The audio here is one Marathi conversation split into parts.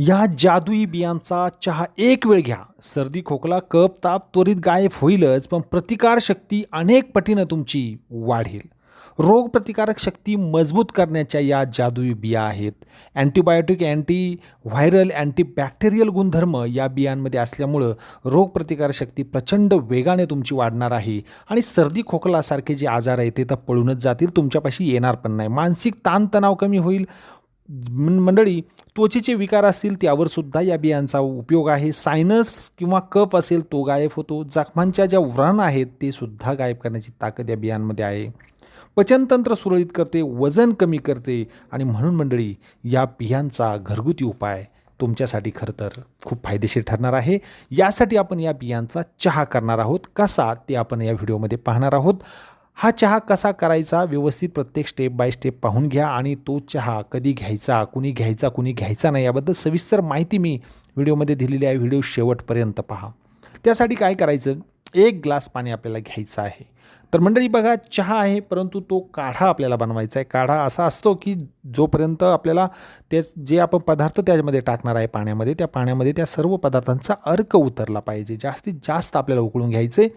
या जादुई बियांचा चहा एक वेळ घ्या. सर्दी खोकला कप ताप त्वरित गायब होईलच पण प्रतिकारशक्ती अनेक पटीनं तुमची वाढेल. रोगप्रतिकारक शक्ती मजबूत करण्याच्या या जादुई बिया आहेत. अँटीबायोटिक अँटी व्हायरल अँटीबॅक्टेरियल गुणधर्म या बियांमध्ये असल्यामुळं रोगप्रतिकारशक्ती प्रचंड वेगाने तुमची वाढणार आहे. आणि सर्दी खोकलासारखे जे आजार आहेत ते तर पळूनच जातील. तुमच्यापाशी येणार पण नाही. मानसिक ताणतणाव कमी होईल. मंडळी त्वचेचे विकार असतील त्यावर सुद्धा या बियांचा उपयोग आहे. सायनस किंवा कप असेल तो गायब होतो. जखमांच्या ज्या व्रण आहेत ते सुद्धा गायब करण्याची ताकद या बियांमध्ये आहे. पचनतंत्र सुरळीत करते वजन कमी करते आणि म्हणून मंडळी या बियांचा घरगुती उपाय तुमच्यासाठी खरं तर खूप फायदेशीर ठरणार आहे. यासाठी आपण या बियांचा चहा करणार आहोत. कसा? ते आपण या व्हिडिओमध्ये पाहणार आहोत. हा चहा कसा करायचा? व्यवस्थित प्रत्येक स्टेप बाय स्टेप पाहून घ्या आणि तो चहा कधी घ्यायचा कुणी घ्यायचा कुणी घ्यायचा नाही याबद्दल सविस्तर माहिती मी व्हिडिओमध्ये दिलेली आहे. व्हिडिओ शेवटपर्यंत पहा. त्यासाठी काय करायचं? एक ग्लास पाणी आपल्याला घ्यायचं आहे. तर मंडळी बघा चहा आहे परंतु तो काढा आपल्याला बनवायचा आहे. काढा असा असतो की जोपर्यंत आपल्याला तेच जे आपण पदार्थ त्याच्यामध्ये टाकणार आहे पाण्यामध्ये त्या पाण्यामध्ये त्या सर्व पदार्थांचा अर्क उतरला पाहिजे. जास्तीत जास्त आपल्याला उकळून घ्यायचे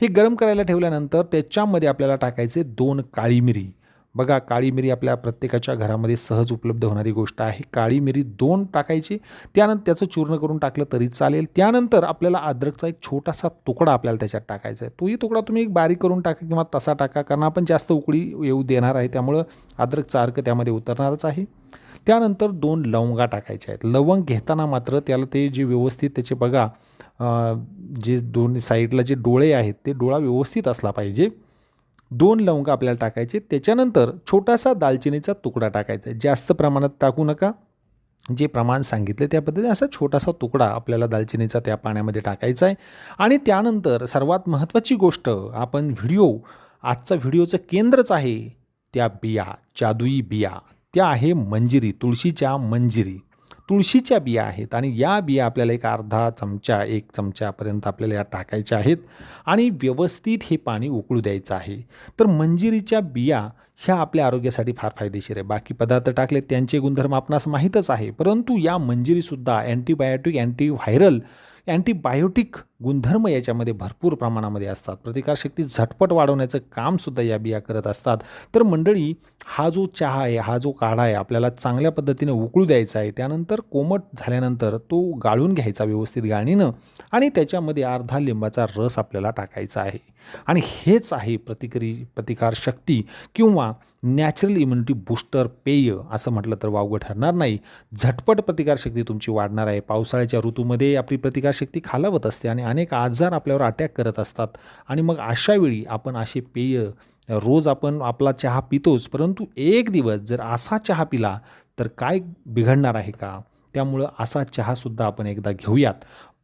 हे गरम करायला ठेवल्यानंतर त्याच्यामध्ये आपल्याला टाकायचे दोन काळी मिरी. बघा काळी मिरी आपल्या प्रत्येकाच्या घरामध्ये सहज उपलब्ध होणारी गोष्ट आहे. काळी मिरी दोन टाकायची त्यानंतर त्याचं चूर्ण करून टाकलं तरी चालेल. त्यानंतर आपल्याला अद्रकचा एक छोटासा तुकडा आपल्याला त्याच्यात टाकायचा आहे. तोही तुकडा तुम्ही एक बारीक करून टाका किंवा तसा टाका कारण आपण जास्त उकळी येऊ देणार आहे. त्यामुळं अद्रकचा अर्क त्यामध्ये उतरणारच आहे. त्यानंतर दोन लवंगा टाकायच्या आहेत. लवंग घेताना मात्र त्याला ते जे व्यवस्थित त्याचे बघा जे दोन साईडला जे डोळे आहेत ते डोळा व्यवस्थित असला पाहिजे. दोन लवंग आपल्याला टाकायचे त्याच्यानंतर छोटासा दालचिनीचा तुकडा टाकायचा आहे. जास्त प्रमाणात टाकू नका. जे प्रमाण सांगितले त्या पद्धतीने असा छोटासा तुकडा आपल्याला दालचिनीचा त्या पाण्यामध्ये टाकायचा आहे. आणि त्यानंतर सर्वात महत्त्वाची गोष्ट आपण व्हिडिओ आजचा व्हिडिओचं केंद्रच आहे त्या बिया जादुई बिया. त्या आहे मंजिरी तुळशीच्या मंजिरी. तुळशीच्या बिया आहेत आणि या बिया आपल्याला एक अर्धा चमचा एक चमच्यापर्यंत आपल्याला या टाकायच्या आहेत आणि व्यवस्थित हे पाणी उकळू द्यायचं आहे. तर मंजिरीच्या बिया ह्या आपल्या आरोग्यासाठी फार फायदेशीर आहे. बाकी पदार्थ टाकले त्यांचे गुणधर्म आपणास माहीतच आहे. परंतु या मंजिरीसुद्धा अँटीबायोटिक अँटीव्हायरल अँटीबायोटिक गुणधर्म याच्यामध्ये भरपूर प्रमाणामध्ये असतात. प्रतिकारशक्ती झटपट वाढवण्याचं कामसुद्धा या बिया करत असतात. तर मंडळी हा जो चहा आहे हा जो काढा आहे आपल्याला चांगल्या पद्धतीने उकळू द्यायचा आहे त्यानंतर कोमट झाल्यानंतर तो गाळून घ्यायचा व्यवस्थित गाळणीनं आणि त्याच्यामध्ये अर्धा लिंबाचा रस आपल्याला टाकायचा आहे. आणि हेच आहे प्रतिकरी प्रतिकारशक्ती किंवा नॅचरल इम्युनिटी बूस्टर पेय असं म्हटलं तर वावगं ठरणार नाही. झटपट प्रतिकारशक्ती तुमची वाढणार आहे. पावसाळ्याच्या ऋतूमध्ये आपली प्रतिकारशक्ती खालावत असते आणि अनेक आजार आपल्यावर अटॅक करत असतात. आणि मग अशा वेळी आपण असे पेय रोज आपण आपला चहा पितोच परंतु एक दिवस जर असा चहा पिला तर काय बिघडणार आहे का? त्यामुळं असा चहासुद्धा आपण एकदा घेऊयात.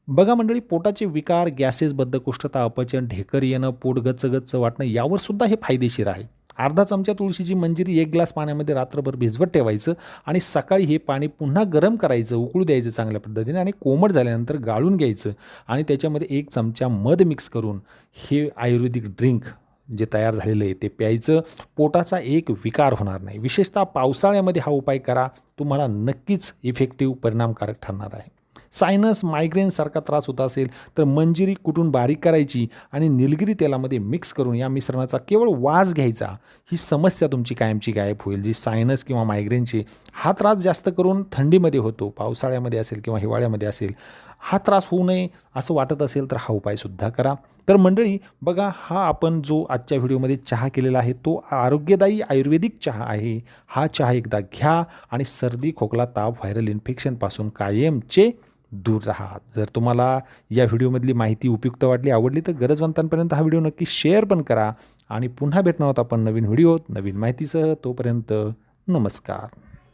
बघा मंडळी पोटाचे विकार गॅसेस बद्धकोष्ठता अपचन ढेकर येणं पोट गच्च गच्च वाटणं यावर सुद्धा हे फायदेशीर आहे. अर्धा चमचा तुळशीची मंजिरी एक ग्लास पाण्यामध्ये रात्रभर भिजवत ठेवायचं आणि सकाळी हे पाणी पुन्हा गरम करायचं उकळू द्यायचं चांगल्या पद्धतीने आणि कोमट झाल्यानंतर गाळून घ्यायचं आणि त्याच्यामध्ये एक चमचा मध मिक्स करून हे आयुर्वेदिक ड्रिंक जे तयार झालेलं आहे ते प्यायचं. पोटाचा एक विकार होणार नाही. विशेषतः पावसाळ्यामध्ये हा उपाय करा. तुम्हाला नक्कीच इफेक्टिव्ह परिणामकारक ठरणार आहे. सायनस मायग्रेनसारखा त्रास होत असेल तर मंजिरी कुठून बारीक करायची आणि निलगिरी तेलामध्ये मिक्स करून या मिश्रणाचा केवळ वास घ्यायचा ही समस्या तुमची कायमची गायब होईल. जी सायनस किंवा मायग्रेनची हा त्रास जास्त करून थंडीमध्ये होतो पावसाळ्यामध्ये असेल किंवा हिवाळ्यामध्ये असेल. हा त्रास होऊ नये असं वाटत असेल तर हा उपायसुद्धा करा. तर मंडळी बघा हा आपण जो आजच्या व्हिडिओमध्ये चहा केलेला आहे तो आरोग्यदायी आयुर्वेदिक चहा आहे. हा चहा एकदा घ्या आणि सर्दी खोकला ताप व्हायरल इन्फेक्शनपासून कायमचे दूर राहा. जर तुम्हाला या व्हिडिओमधली माहिती उपयुक्त वाटली आवडली तर गरजवंतांपर्यंत हा व्हिडिओ नक्की शेअर पण करा. आणि पुन्हा भेटणार आहोत आपण नवीन व्हिडिओत नवीन माहितीसह. तोपर्यंत नमस्कार.